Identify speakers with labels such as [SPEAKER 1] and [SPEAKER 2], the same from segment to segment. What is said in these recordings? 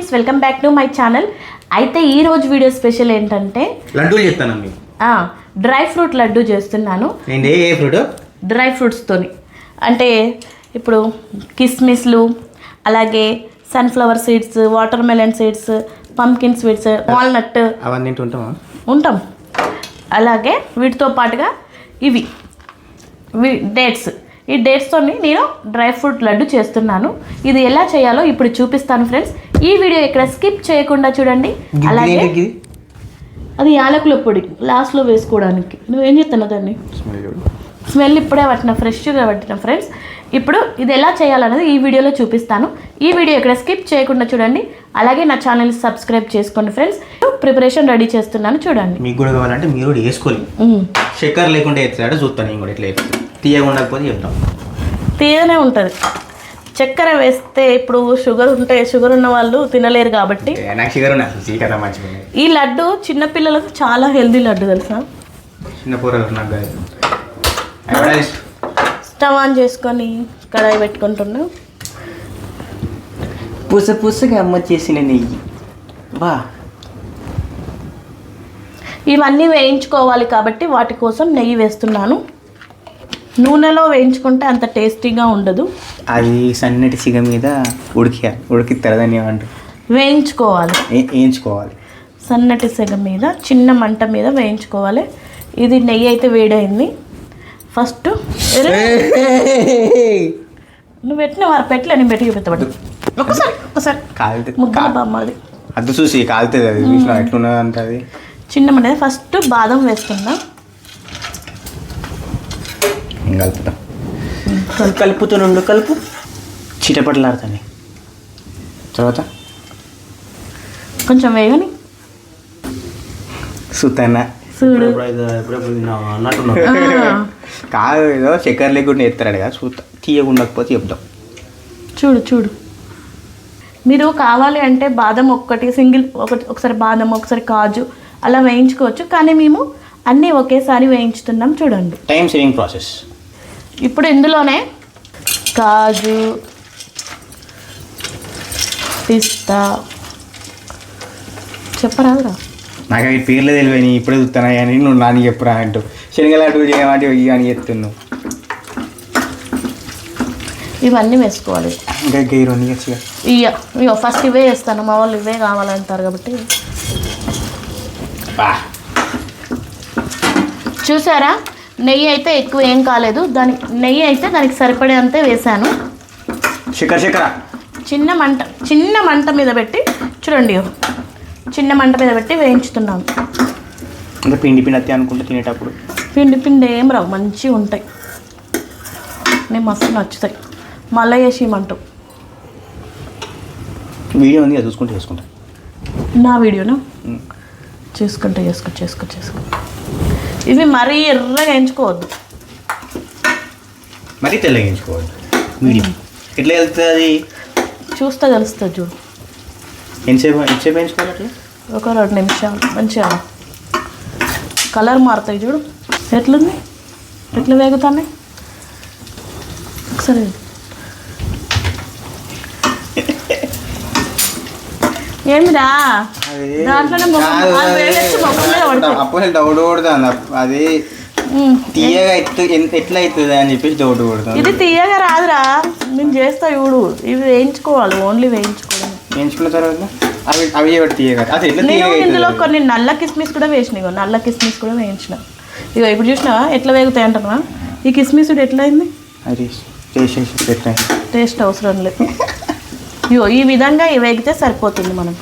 [SPEAKER 1] Friends welcome back to my channel. అయితే ఈ రోజు వీడియో స్పెషల్ ఏంటంటే
[SPEAKER 2] లడ్డూలు చెప్తాను
[SPEAKER 1] డ్రై ఫ్రూట్ లడ్డు చేస్తున్నాను.
[SPEAKER 2] ఏంటి ఏ ఫ్రూట్?
[SPEAKER 1] డ్రై ఫ్రూట్స్తోని అంటే ఇప్పుడు కిస్మిస్లు అలాగే sunflower seeds watermelon seeds pumpkin sweets walnut.
[SPEAKER 2] అవన్నీ తింటుంటామా
[SPEAKER 1] ఉంటాం. అలాగే వీటితో పాటుగా ఇవి డేట్స్ ఈ డేట్స్తోని నేను డ్రై ఫ్రూట్ లడ్డు చేస్తున్నాను. ఇది ఎలా చేయాలో ఇప్పుడు చూపిస్తాను ఫ్రెండ్స్. ఈ వీడియో ఇక్కడ స్కిప్ చేయకుండా చూడండి. అలాగే అది యాలకుల పొడి లాస్ట్లో వేసుకోవడానికి. నువ్వేం చేస్తున్నావు దాన్ని? స్మెల్ ఇప్పుడే పట్టిన ఫ్రెష్గా పట్టిన ఫ్రెండ్స్. ఇప్పుడు ఇది ఎలా చేయాలన్నది ఈ వీడియోలో చూపిస్తాను. ఈ వీడియో ఇక్కడ స్కిప్ చేయకుండా చూడండి. అలాగే నా ఛానల్ సబ్స్క్రైబ్ చేసుకోండి ఫ్రెండ్స్. ప్రిపరేషన్ రెడీ చేస్తున్నాను చూడండి.
[SPEAKER 2] మీకు కూడా కావాలంటే మీరు కూడా వేసుకోవాలి. చక్కెర లేకుండా ఎత్తాడు చూస్తాను నేను కూడా ఎట్లా ఎత్తాడు తీయగా ఉండకపోతే చెప్తాం.
[SPEAKER 1] తీయనే ఉంటుంది. చక్కెర వేస్తే ఇప్పుడు షుగర్ ఉంటే షుగర్ ఉన్న వాళ్ళు తినలేరు కాబట్టి.
[SPEAKER 2] నాకు షుగర్.
[SPEAKER 1] ఈ లడ్డు చిన్నపిల్లలకు చాలా హెల్దీ లడ్డు తెలుసా?
[SPEAKER 2] చిన్న.
[SPEAKER 1] స్టవ్ ఆన్ చేసుకొని కడాయి పెట్టుకుంటున్నాం.
[SPEAKER 2] పుస పుసగా అమ్మ చేసిన నెయ్యి. బా.
[SPEAKER 1] ఇవన్నీ వేయించుకోవాలి కాబట్టి వాటి కోసం నెయ్యి వేస్తున్నాను. నూనెలో వేయించుకుంటే అంత టేస్టీగా ఉండదు.
[SPEAKER 2] అది సన్నటి సిగ మీద ఉడికి ఉడికిస్తారు దాన్ని ఏమంటారు
[SPEAKER 1] వేయించుకోవాలి.
[SPEAKER 2] వేయించుకోవాలి.
[SPEAKER 1] సన్నటి సెగ మీద చిన్న మంట మీద వేయించుకోవాలి. ఇది నెయ్యి అయితే వేడైంది. ఫస్ట్ నువ్వు పెట్టిన వారు పెట్టలే నేను పెట్టి చూపిస్తాడు ఒకసారి ఒకసారి బామ్మది
[SPEAKER 2] అద్దు చూసి కాలుతుంది అది అది.
[SPEAKER 1] చిన్న మంట. ఫస్ట్ బాదం వేస్తున్నా.
[SPEAKER 2] ఏం కలుపుతాం కలుపుతుండు కలుపు. చీటపట్లాడుతాయి తర్వాత?
[SPEAKER 1] కొంచెం వేగని
[SPEAKER 2] సుతన్న.
[SPEAKER 1] చూడు.
[SPEAKER 2] కాదు ఏదో చక్కెర లేకుండా ఎత్తాడు కదా సూత తీయకుండకపోతే చెప్తాం
[SPEAKER 1] చూడు చూడు. మీరు కావాలి అంటే బాదం ఒక్కటి సింగిల్ ఒకటి ఒకసారి బాదం ఒకసారి కాజు అలా వేయించుకోవచ్చు. కానీ మేము అన్నీ ఒకేసారి వేయించుతున్నాం చూడండి.
[SPEAKER 2] టైం సేవింగ్ ప్రాసెస్
[SPEAKER 1] ఇప్పుడు ఇందులోనే కాజు పిస్తా. చెప్పరాదురా
[SPEAKER 2] నాకు అవి పేర్లు తెలియని ఇప్పుడే చూస్తాను కానీ నువ్వు నాని చెప్పురా అంటూ. శనగలాంటివి చేయమంటే ఇవి అని చెప్తున్నావు
[SPEAKER 1] ఇవన్నీ వేసుకోవాలి.
[SPEAKER 2] ఇంకా గైరు నీయచ్చుగా
[SPEAKER 1] ఇయ్య ఇయ్యో ఫస్ట్ ఇవే వేస్తాను. మా వాళ్ళు ఇవే కావాలంటారు కాబట్టి. చూసారా? నెయ్యి అయితే ఎక్కువ ఏం కాలేదు. దాని నెయ్యి అయితే దానికి వేసాను
[SPEAKER 2] శిఖర శిఖర.
[SPEAKER 1] చిన్న మంట చిన్న మంట మీద పెట్టి చూడండి. చిన్న మంట మీద పెట్టి వేయించుతున్నాను.
[SPEAKER 2] ఇంకా పిండి పిండి అత్తే అనుకుంటే తినేటప్పుడు.
[SPEAKER 1] పిండి పిండి ఏం రావు మంచిగా ఉంటాయి. నేను మస్తు నచ్చుతాయి. మళ్ళీ వేసి ఇమ్మంటావు
[SPEAKER 2] వీడియో ఉంది చూసుకుంటే చేసుకుంటా.
[SPEAKER 1] నా వీడియోనా. చేసుకుంటా చేసుకో చేసుకో చేసుకో ఇవి మరీ ఎర్రగా వేయించుకోవద్దు
[SPEAKER 2] మరీ తెల్లగించుకోవాలి మీడియం. ఎట్లా వెళ్తుంది అది?
[SPEAKER 1] చూస్తే తెలుస్తుంది చూడు.
[SPEAKER 2] ఎంతసేపు ఎంతసేపు అట్లా?
[SPEAKER 1] ఒక రెండు నిమిషాలు మంచిగా కలర్ మారుతాయి చూడు. ఎట్లుంది? ఎట్లా వేగుతాయి ఒకసారి ఏమిరా? దాంట్లోనే.
[SPEAKER 2] అప్పుడు డౌట్ కొడుతుంది అది. తీయగా ఎట్లా అవుతుంది అని చెప్పేసి డౌట్ కొడుతుంది.
[SPEAKER 1] ఇది తీయగా రాదురా. నేను చేస్తా చూడు. ఇవి వేయించుకోవాలి. ఓన్లీ వేయించుకోవడం
[SPEAKER 2] వేయించుకున్న తర్వాత అవి అవి తీయగా? అది ఎట్లా
[SPEAKER 1] నేను
[SPEAKER 2] తీయగా
[SPEAKER 1] ఇందులో కొన్ని నల్ల కిస్మిస్ కూడా వేసిన. ఇగో నల్ల కిస్మిస్ కూడా వేయించిన. ఇగో ఇప్పుడు చూసినావా? ఎట్లా వేగుతాయి అంటున్నా ఈ కిస్మిస్ ఎట్లా అయింది
[SPEAKER 2] అది
[SPEAKER 1] టేస్ట్ అవసరం లేదు. ఇగో ఈ విధంగా ఇవి వేగితే సరిపోతుంది మనం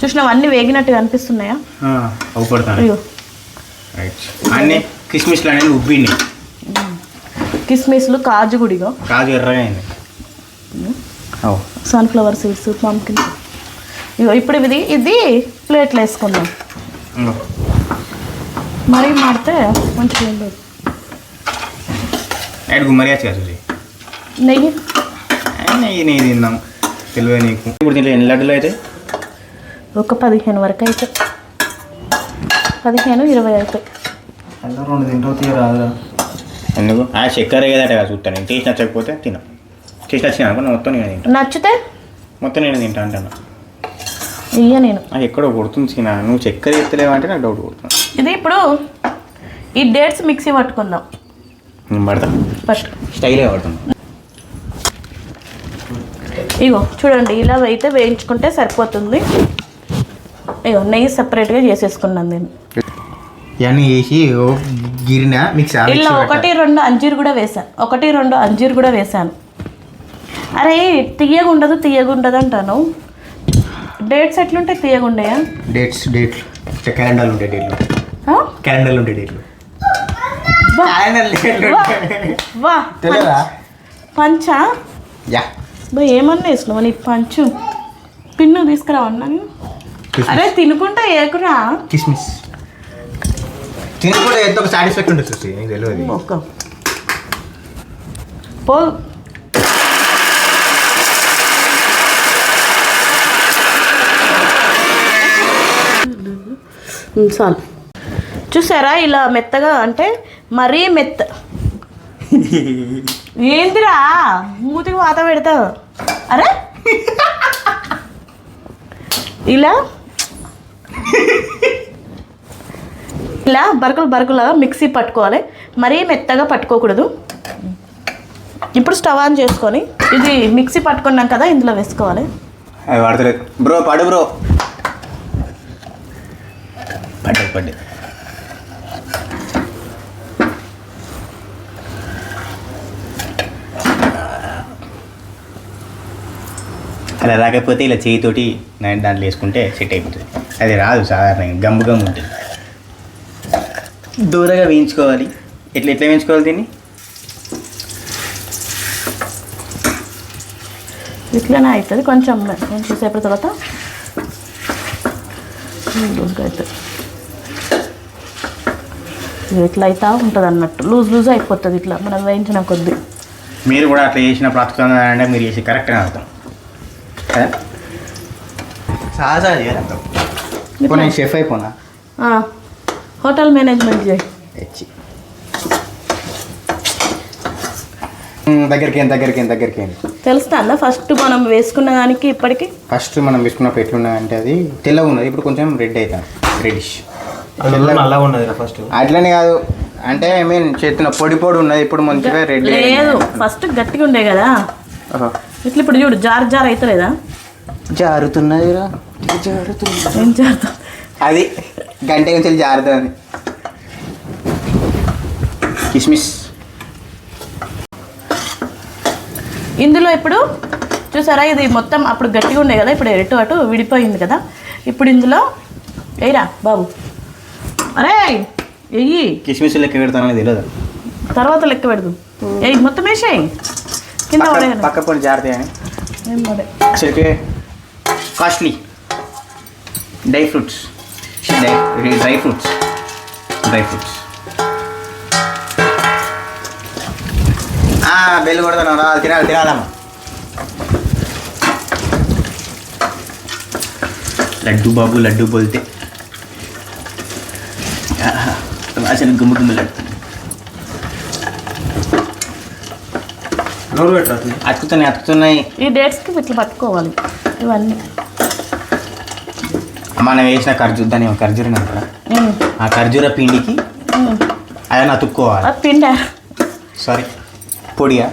[SPEAKER 1] చూసినావా? అన్నీ వేగినట్టుగా అనిపిస్తున్నాయా?
[SPEAKER 2] అవుపడతాను. అన్నీ కిస్మిస్లు అనేది
[SPEAKER 1] కిస్మిస్లు కాజు గుడిగో?
[SPEAKER 2] కాదు ఎర్రగా అయింది
[SPEAKER 1] సన్ఫ్లవర్ సీడ్స్ పంకిన్ ఇగో ఇప్పుడు ఇది ఇది ప్లేట్లో వేసుకుందాం. మరీ మాడితే మంచిగా ఉండదు
[SPEAKER 2] చూసి
[SPEAKER 1] నెయ్యి?
[SPEAKER 2] నెయ్యి నెయ్యి తిందాం. తెలివే నీకు. ఇప్పుడు దీంట్లో ఎన్ని లడ్డులు అయితే?
[SPEAKER 1] ఒక పదిహేను వరకు అయితే. పదిహేను ఇరవై అవుతాయి
[SPEAKER 2] రెండు తింటావు తీయ రాదురా ఎందుకు? ఆ చక్కెర ఏదట కదా చూస్తాను నేను. టేస్ట్ నచ్చకపోతే తిన. టేస్ట్ నచ్చిన అనుకో మొత్తం నేను తింటా.
[SPEAKER 1] నచ్చితే?
[SPEAKER 2] మొత్తం నేను తింటా అంటాను.
[SPEAKER 1] ఇయ్య నేను.
[SPEAKER 2] ఎక్కడో కొడుతుంది సీనా. నువ్వు చక్కెర ఎత్తలేవంటే నాకు డౌట్ కొడుతుంది.
[SPEAKER 1] ఇది ఇప్పుడు ఈ డేట్స్ మిక్సీ పట్టుకుందాం.
[SPEAKER 2] నేను పడతా.
[SPEAKER 1] ఫస్ట్
[SPEAKER 2] స్టైలే పడుతుంది.
[SPEAKER 1] ఇగో చూడండి ఇలా అయితే వేయించుకుంటే సరిపోతుంది. నెయ్యి సపరేట్గా చేసేసుకున్నాను నేను.
[SPEAKER 2] ఇవన్నీ వేసి గిరిన మిక్స్
[SPEAKER 1] ఇలా ఒకటి రెండు అంజీర్ కూడా వేసాను ఒకటి రెండు అంజీర్ కూడా వేసాను అరే తీయగా ఉండదు తీయగా ఉండదు అంటాను. డేట్స్ ఎట్లుంటాయి? తీయగా ఉండయా?
[SPEAKER 2] డేట్స్ డేట్లు. క్యాలెండర్లు ఉంటాయి డేట్లు? క్యాలెండర్లు ఉంటాయి డేట్లు.
[SPEAKER 1] పంచా. ఏమన్నా వేసినావు నీ పంచు. పిన్ను తీసుకురావన్నా అరే తినుకుంటా ఏకురా.
[SPEAKER 2] కిస్మిస్ తిని కూడా ఎంతో ఒక సాటిస్ఫాక్షన్ ఉంటుంది చూసి నీకు తెలియదు.
[SPEAKER 1] ఒక్క పో. చాలు. చూసారా ఇలా మెత్తగా అంటే మరీ మెత్త. ఏందిరా? మూతికి వాత పెడతా అరే. ఇలా ఇలా బరకలు బరకలుగా మిక్సీ పట్టుకోవాలి. మరీ మెత్తగా పట్టుకోకూడదు. ఇప్పుడు స్టవ్ ఆన్ చేసుకొని ఇది మిక్సీ పట్టుకున్నాం కదా ఇందులో వేసుకోవాలి.
[SPEAKER 2] అది బ్రో పడు బ్రో. పడ్డది పడ్డది. అలా రాకపోతే ఇలా చేయితోటి నా- దాంట్లో వేసుకుంటే సెట్ అయిపోతుంది. అది రాదు సాధారణంగా గమ్ము గమ్ము ఉంటుంది. దూరంగా వేయించుకోవాలి. ఎట్లా ఎట్లా వేయించుకోవాలి దీన్ని?
[SPEAKER 1] ఇట్లనే అవుతుంది కొంచెం కొంచెం సేపటి తర్వాత లూజ్గా అవుతుంది. ఇట్లా అవుతా ఉంటుంది అన్నట్టు. లూజ్ లూజ్ అయిపోతుంది ఇట్లా మనం వేయించిన కొద్దీ.
[SPEAKER 2] మీరు కూడా అట్లా చేసినప్పుడు అతుకుతుందంటే మీరు చేసి కరెక్ట్ అని అర్థం. సహజ అర్థం ఇప్పుడు నేను షెఫ్ అయిపోనా?
[SPEAKER 1] హోటల్ మేనేజ్మెంట్ చేయి.
[SPEAKER 2] దగ్గరికి దగ్గరికి ఏం దగ్గరికి ఏం?
[SPEAKER 1] తెలుస్తుందా ఫస్ట్ మనం వేసుకున్న దానికి ఇప్పటికి?
[SPEAKER 2] ఫస్ట్ మనం వేసుకున్నప్పుడు ఎట్లున్నదంటే అది తెల్లగా ఉన్నది ఇప్పుడు కొంచెం రెడ్ అవుతుంది రెడ్డిష్
[SPEAKER 3] నల్లగా ఉన్నది ఫస్ట్
[SPEAKER 2] అట్లనే కాదు. అంటే ఐ మీన్ చేతున్న పొడి పొడి ఉన్నది ఇప్పుడు మంచిగా రెడ్
[SPEAKER 1] లేదు ఫస్ట్ గట్టిగా ఉండే కదా. ఇట్లా ఇప్పుడు చూడు జార్ జార్ అవుతలేదా
[SPEAKER 2] జారుతున్నది
[SPEAKER 1] ఏం జారుతుంది
[SPEAKER 2] అది గంట నుంచి జారుతుంది. కిస్మిస్.
[SPEAKER 1] ఇందులో ఇప్పుడు చూసారా ఇది మొత్తం అప్పుడు గట్టిగా ఉండే కదా ఇప్పుడు ఎటు అటు విడిపోయింది కదా. ఇప్పుడు ఇందులో ఎయిరా బాబు. అరే ఎయ్యి
[SPEAKER 2] కిస్మిస్ లెక్క పెడతానని తెలియదు.
[SPEAKER 1] తర్వాత లెక్క పెడదు. ఎయ్యి మొత్తం వేసేయి. కింద పడేయను.
[SPEAKER 2] పక్క
[SPEAKER 1] ఏం పడే
[SPEAKER 2] అసలుకే costly. Dry fruits. Dry dry fruits. Dry fruits. Bell కొడతాను రా తినాలి తినాలమ్మా. లడ్డు బాబు లడ్డు బోల్తే. అసలు గుమ్మ గుమ్మ లడ్డు.
[SPEAKER 3] నోరు పెట్టరాదు
[SPEAKER 2] అతుకుతున్నాయి అతుకుతున్నాయి.
[SPEAKER 1] ఈ డేట్స్కి ఇట్లా పట్టుకోవాలి. ఇవన్నీ.
[SPEAKER 2] మనం వేసిన ఖర్జూర దాన్ని ఖర్జూరం అంటారా? ఆ ఖర్జూర పిండికి. అదని అతుక్కోవాలి.
[SPEAKER 1] పిండా?
[SPEAKER 2] సారీ పొడిగా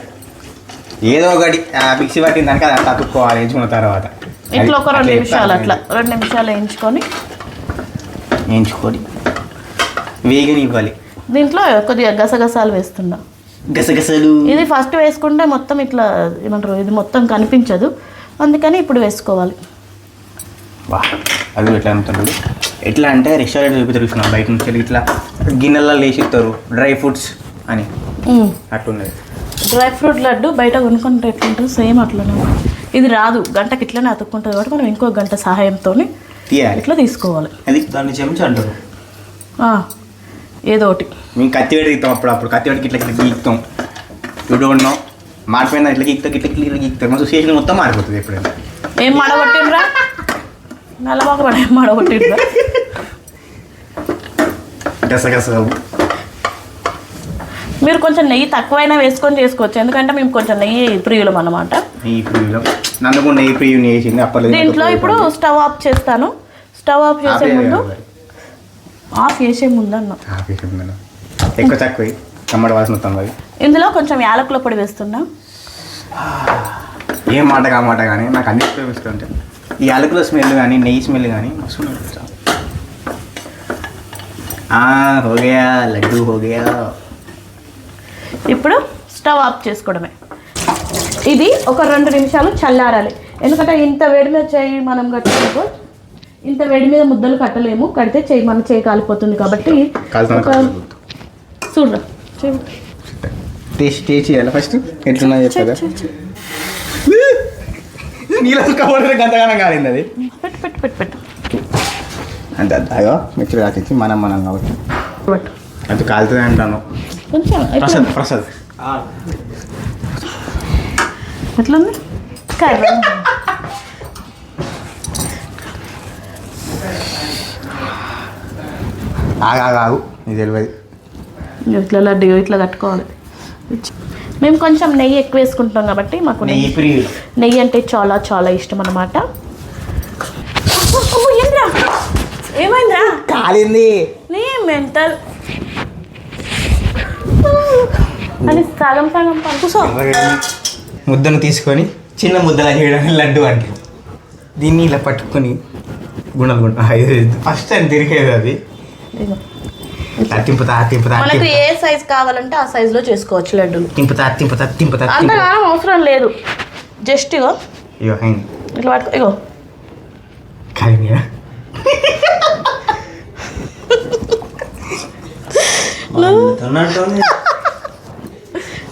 [SPEAKER 2] ఏదో ఒకటి ఆ మిక్సీ పట్టిన దానికి అది అంతా అతుక్కోవాలి వేయించుకున్న తర్వాత.
[SPEAKER 1] ఇట్లా ఒక రెండు నిమిషాలు అట్లా. రెండు నిమిషాలు వేయించుకొని
[SPEAKER 2] వేయించుకొని. వేగని ఇవ్వాలి
[SPEAKER 1] దీంట్లో కొద్దిగా గసగసాలు వేస్తున్నా.
[SPEAKER 2] గసగసలు.
[SPEAKER 1] ఇది ఫస్ట్ వేసుకుంటే మొత్తం ఇట్లా ఏమంటారు ఇది మొత్తం కనిపించదు. అందుకని ఇప్పుడు వేసుకోవాలి.
[SPEAKER 2] వా అది ఎట్లా అనుకుంటాడు ఎట్లా అంటే రెస్టారెంట్ చూపిస్తారు చూసిన బయట నుంచి వెళ్ళి ఇట్లా గిన్నెలలో లేచిస్తారు డ్రై ఫ్రూట్స్ అని.
[SPEAKER 1] ఉమ్.
[SPEAKER 2] అట్టున్నది
[SPEAKER 1] డ్రై ఫ్రూట్ లడ్డు బయట కొనుక్కుంటే ఎట్లుంటుంది సేమ్ అట్లనే. ఇది రాదు గంటకి ఇట్లనే అతుక్కుంటుంది కాబట్టి మనం ఇంకో గంట సహాయంతో
[SPEAKER 2] తీయాలి.
[SPEAKER 1] ఇట్లా తీసుకోవాలి.
[SPEAKER 2] అది
[SPEAKER 3] దాన్ని చెంచా అంటారు.
[SPEAKER 1] ఏదో ఒకటి.
[SPEAKER 2] మేము కత్తి పెట్టి గీక్తాం అప్పుడు అప్పుడు కత్తి పెట్టి ఇట్లా ఇట్లా గీక్తాం. చూడు ఉన్నాం మాడిపోయినా ఇట్లా గీక్తా ఇట్లా ఇట్లా గీక్తాం. మన సిచ్యువేషన్ మొత్తం మారిపోతుంది ఎప్పుడైనా.
[SPEAKER 1] ఏం మాడగొట్టిండ్రా? నల్లబాక పడ మాడగొట్టిండ్రా?
[SPEAKER 2] గసగసలు
[SPEAKER 1] మీరు కొంచెం నెయ్యి తక్కువైనా వేసుకొని చేసుకోవచ్చు. ఎందుకంటే మేము కొంచెం నెయ్యి ప్రియులం
[SPEAKER 2] ఇప్పుడు నన్ను నెయ్యి ప్రియ చేసింది
[SPEAKER 1] దీంట్లో ఇప్పుడు స్టవ్ ఆఫ్ చేస్తాను. స్టవ్ ఆఫ్ చేసే ముందు ఆఫ్ చేసే ముందు అన్న
[SPEAKER 2] ఎక్కువ తక్కువ. కమ్మడి వాసన వస్తుంది అది
[SPEAKER 1] ఇందులో కొంచెం యాలకుల పొడి వేస్తున్నా.
[SPEAKER 2] ఏం మాట కా మాట కానీ నాకు అన్ని ఉంటాయి. ఈ అలుకుల స్మెల్ కానీ నెయ్యి స్మెల్ కానీ మస్తు ఉంటుంది. ఆ హో గయా లడ్డు హో గయా
[SPEAKER 1] ఇప్పుడు స్టవ్ ఆఫ్ చేసుకోవడమే. ఇది ఒక రెండు నిమిషాలు చల్లారాలి. ఎందుకంటే ఇంత వేడి మీద చేయి మనం కట్టుకోకు ఇంత వేడి మీద ముద్దలు కట్టలేము. కడితే చేయి మన చేయి కాలిపోతుంది కాబట్టి చూడరా.
[SPEAKER 2] టేస్ట్ టేస్ట్ చేయాలి ఫస్ట్ ఎట్లున్నా చెప్తారా?
[SPEAKER 1] చెయ్, చెయ్, చెయ్.
[SPEAKER 2] నీళ్ళ కవర్ గంతగానం కాలింది అది.
[SPEAKER 1] పెట్టు పెట్టు పెట్టు పెట్టు.
[SPEAKER 2] అంతే అయ్యో మిక్సర్ రాసి మనం మనం కాబట్టి. అది కాలుతుంది అంటాను.
[SPEAKER 1] కొంచెం
[SPEAKER 2] ప్రసాద్ ప్రసాద్.
[SPEAKER 1] ఎట్లుంది? కర్ర
[SPEAKER 2] ఆగు ఆగు ఆగు. నీకు తెలియదు
[SPEAKER 1] ఇట్లా లడ్డు ఇట్లా కట్టుకోవాలి. మేము కొంచెం నెయ్యి ఎక్కువ వేసుకుంటాం కాబట్టి మాకు నెయ్యి
[SPEAKER 2] నెయ్యి
[SPEAKER 1] అంటే చాలా చాలా ఇష్టం ఏంద్రా? ఏమైందిరా?
[SPEAKER 2] కాలింది.
[SPEAKER 1] నీ మెంటల్. అది సగం సగం పంపుసో
[SPEAKER 2] ముద్దను తీసుకొని చిన్న ముద్దలా చేయడానికి లడ్డు అంటారు. దీన్ని ఇలా పట్టుకొని గుణలు గుణ ఫస్ట్ టైం తిరిగేది అది. ఆ తింపుతా
[SPEAKER 1] మనకు. ఏ సైజ్ కావాలంటే ఆ size లో చేసుకోవచ్చు లడ్డూలు
[SPEAKER 2] తింపుతా తింపుతా తింపుతా తింపుతా.
[SPEAKER 1] అంతగా అవసరం లేదు. జస్ట్ ఇగో.
[SPEAKER 2] అయింది
[SPEAKER 1] ఇట్లా పట్టుకో ఇగో.
[SPEAKER 2] కాలింది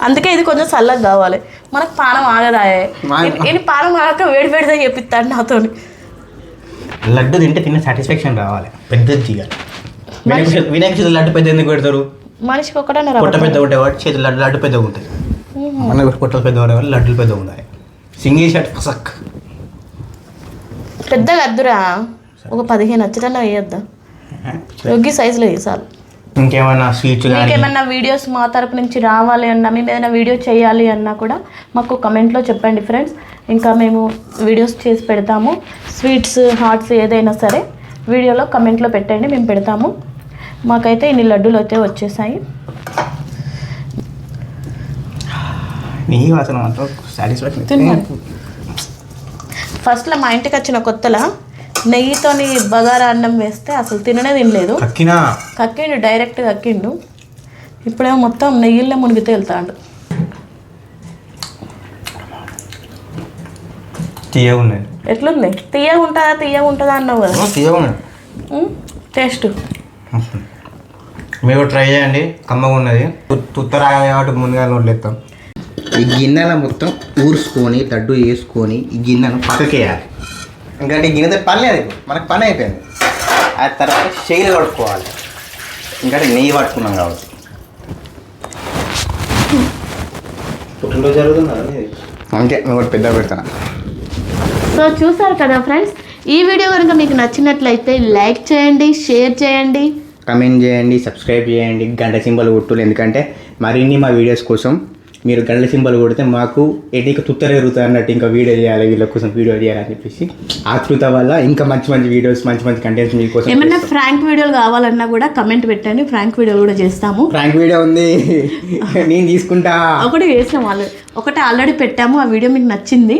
[SPEAKER 1] అందుకే ఇది కొంచెం చల్లగా కావాలి. మనకు పానం ఆగదాయే. ఇది పానం ఆగక వేడి వేడిదే చెప్పిస్తాడు నాతో
[SPEAKER 2] లడ్డు తింటే తిన్న సాటిస్ఫాక్షన్ రావాలి. పెద్దది తీయాలి వినాయక చవితి లడ్డు పెద్ద ఎందుకు పెడతారు?
[SPEAKER 1] మనిషికి ఒకటే
[SPEAKER 2] పొట్ట పెద్ద ఉంటాయి వాటి చేతులు లడ్డు లడ్డు పెద్దగా ఉంటుంది మన పొట్టలు పెద్ద ఉండే వాళ్ళు లడ్డులు పెద్దగా ఉన్నాయి సింగిల్ షర్ట్ ఫసక్.
[SPEAKER 1] పెద్దగా అద్దురా ఒక పదిహేను వచ్చేటన్నా వేయొద్దా. యొగ్గి సైజులో వేసాలి
[SPEAKER 2] ఇంకేమైనా స్వీట్స్
[SPEAKER 1] మీకేమన్నా వీడియోస్ మా తరపు నుంచి రావాలి అన్నా మేము ఏదైనా వీడియో చేయాలి అన్నా కూడా మాకు కమెంట్లో చెప్పండి ఫ్రెండ్స్. ఇంకా మేము వీడియోస్ చేసి పెడతాము. స్వీట్స్ హాట్స్ ఏదైనా సరే వీడియోలో కమెంట్లో పెట్టండి మేము పెడతాము. మాకైతే ఇన్ని లడ్డూలు అయితే వచ్చేసాయి.
[SPEAKER 2] నీ వాసన మాత్రం సాటిస్ఫాక్షన్
[SPEAKER 1] తిన్నాను. ఫస్ట్లో మా ఇంటికి వచ్చిన కొత్తలో నెయ్యితోని బగారా అన్నం వేస్తే అసలు తిననే తినలేదు. కక్కిండు డైరెక్ట్ కక్కిండు. ఇప్పుడేమో మొత్తం నెయ్యిల్లో మునిగితే వెళ్తాడు. ఎట్లుంది? తీయగా ఉంటుందా తీయగా ఉంటుందా అన్నావు కదా? టేస్ట్.
[SPEAKER 2] మీరు ట్రై చేయండి. కమ్మగా ఉన్నది. తుత్తరాగా కాబట్టి ముందుగా నోట్లేస్తాం ఈ గిన్నెల మొత్తం ఊర్చుకొని లడ్డు వేసుకొని ఈ గిన్నెను పక్కకేయాలి ఎందుకంటే ఈ గిన్నెతో పని లేదు. మనకు పని అయిపోయింది. ఆ తర్వాత శైలి పట్టుకోవాలి ఎందుకంటే నెయ్యి పట్టుకున్నాం కాబట్టి.
[SPEAKER 3] పుట్టినరోజు జరుగుతుందా
[SPEAKER 2] అంతే ఒకటి పెద్ద పెడతాను.
[SPEAKER 1] సో చూసారు కదా ఫ్రెండ్స్ ఈ వీడియో కనుక మీకు నచ్చినట్లయితే లైక్ చేయండి షేర్ చేయండి.
[SPEAKER 2] కమెంట్ చేయండి సబ్స్క్రైబ్ చేయండి గంట సింబల్ కొట్టులు ఎందుకంటే మరిన్ని మా వీడియోస్ కోసం మీరు గంట సింబల్ కొడితే మాకు ఎటు ఇంకా తుత్తర ఎరుగుతుంది అన్నట్టు ఇంకా వీడియో చేయాలి వీళ్ళ కోసం వీడియో చేయాలని చెప్పేసి ఆతృత వల్ల ఇంకా మంచి మంచి వీడియోస్ మంచి మంచి కంటెంట్స్ మీకోసం
[SPEAKER 1] ఏమన్నా ఫ్రాంక్ వీడియోలు కావాలన్నా కూడా కమెంట్ పెట్టండి. ఫ్రాంక్ వీడియోలు కూడా చేస్తాము.
[SPEAKER 2] ప్రాంక్ వీడియో ఉంది. నేను తీసుకుంటా.
[SPEAKER 1] ఒకటి వేసాము ఆల్రెడీ ఒకటి ఆల్రెడీ పెట్టాము. ఆ వీడియో మీకు నచ్చింది.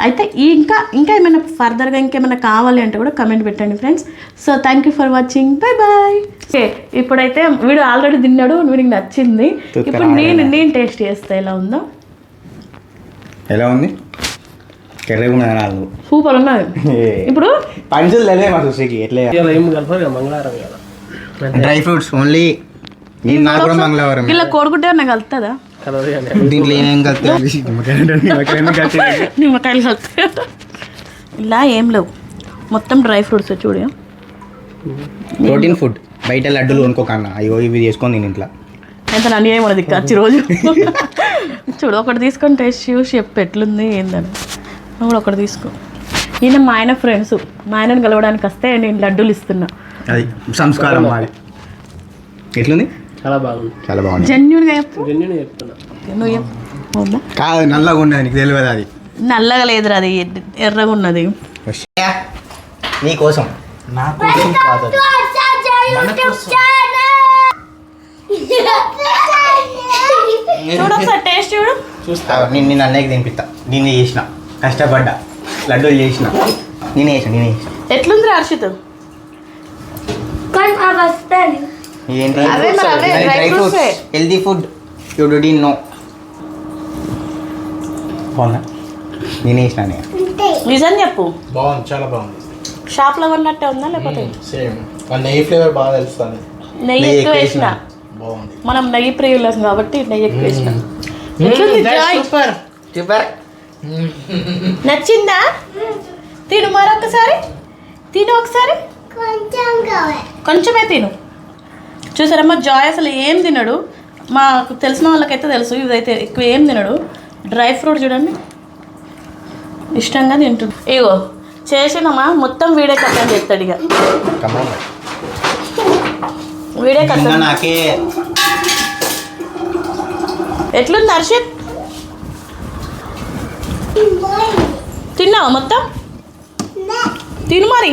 [SPEAKER 1] అయితే ఈ ఇంకా ఇంకా ఏమైనా ఫర్దర్గా ఇంకేమైనా కావాలి అంటే కూడా కమెంట్ పెట్టండి friends so thank you for watching bye bye okay ఇప్పుడైతే వీడు ఆల్రెడీ తిన్నాడు. వీడికి నచ్చింది. ఇప్పుడు నేను నేను టేస్ట్ చేస్తా ఎలా ఉందో?
[SPEAKER 2] ఎలా ఉంది? నాలుగు
[SPEAKER 1] సూపర్ ఉన్నది ఇప్పుడు?
[SPEAKER 2] పంచులు తెలియదు మా సుశీకి ఎట్లా
[SPEAKER 3] మంగళవారం కదా.
[SPEAKER 2] Dry fruits only. నేను నాకు కూడా మంగళవారం.
[SPEAKER 1] ఇలా కోరుకుంటే నాకు కలుతుందా
[SPEAKER 2] దీంట్లో ఏమేం
[SPEAKER 1] నిమ్మకాయలు ఇలా ఏం లేవు. మొత్తం డ్రై ఫ్రూట్స్ చూడు.
[SPEAKER 2] Protein food. బయట లడ్డూలు కొనుక్కోకన్నా. అయ్యో ఇవి చేసుకొని నేను ఇంట్లో.
[SPEAKER 1] ఎంత నన్ను ఏమన్నది ఖర్చు రోజు. చూడు ఒకటి తీసుకొని టేస్ట్ చూసి చెప్పు ఎట్లుంది ఏందని. నువ్వు కూడా ఒకటి తీసుకో. ఈయన మా ఆయన ఫ్రెండ్స్ మా ఆయనను కలవడానికి వస్తే నేను లడ్డూలు ఇస్తున్నా.
[SPEAKER 2] అది సంస్కారం మాది. ఎట్లుంది?
[SPEAKER 3] చాలా బాగుంది.
[SPEAKER 2] చాలా బాగుంది.
[SPEAKER 1] జెన్యున్గా చెప్పు.
[SPEAKER 3] జెన్యున్ చెప్తున్నా.
[SPEAKER 1] నువ్వు చెప్పు. అవునా
[SPEAKER 2] కాదు నల్లగా ఉండదు నీకు తెలియదు అది.
[SPEAKER 1] నల్లగా లేదురా అది. ఎర్రగా ఉన్నది.
[SPEAKER 2] నీ కోసం.
[SPEAKER 3] నా కోసం కాదు అది. మన కోసం.
[SPEAKER 1] చూడు ఒకసారి టేస్ట్ చూడు.
[SPEAKER 3] చూస్తా.
[SPEAKER 2] నేను నేను అన్నయ్యకి తినిపిస్తా నేనే చేసిన. కష్టపడ్డా. లడ్డూలు చేసిన. నేనే చేసిన నేనే చేసిన.
[SPEAKER 1] ఎట్లుంది హర్షిత్?
[SPEAKER 2] ఏంటి?
[SPEAKER 1] అవే మరి అవే, dry
[SPEAKER 2] డ్రై
[SPEAKER 1] fruits.
[SPEAKER 2] ఫ్రూట్స్.
[SPEAKER 1] ఏ.
[SPEAKER 2] హెల్దీ ఫుడ్ యూ డి నో బాగుందా? నేనే చేసిన అన్నయ్య.
[SPEAKER 1] నిజం చెప్పు.
[SPEAKER 3] బాగుంది చాలా బాగుంది.
[SPEAKER 1] షాప్లో కొన్నట్టే ఉందా లేకపోతే?
[SPEAKER 3] సేమ్. మన నెయ్యి ఫ్లేవర్ బాగా తెలుస్తుంది.
[SPEAKER 1] నెయ్యి
[SPEAKER 2] నెయ్యి
[SPEAKER 1] ఎక్కువ
[SPEAKER 2] ఎక్కువ
[SPEAKER 1] వేసిన. మనం నెయ్యి ప్రియులం కాబట్టి నెయ్యి ఎక్కువ వేసిన?
[SPEAKER 3] సూపర్
[SPEAKER 2] సూపర్
[SPEAKER 1] నచ్చిందా? తిను మరొకసారి. తిను ఒకసారి. కొంచెమే తిను. చూసారమ్మా జాయ్ అసలు ఏం తినడు. మాకు తెలిసిన వాళ్ళకైతే తెలుసు ఇదైతే ఎక్కువ ఏం తినడు. డ్రై ఫ్రూట్ చూడండి. ఇష్టంగా తింటుంది. ఇగో చేసినమ్మా మొత్తం వీడే కట్టని చెప్తాడు ఇక. వీడే కట్టం
[SPEAKER 2] నాకే
[SPEAKER 1] ఎట్లుంది హర్షిత్? తిన్నావా మొత్తం? తిను మరి.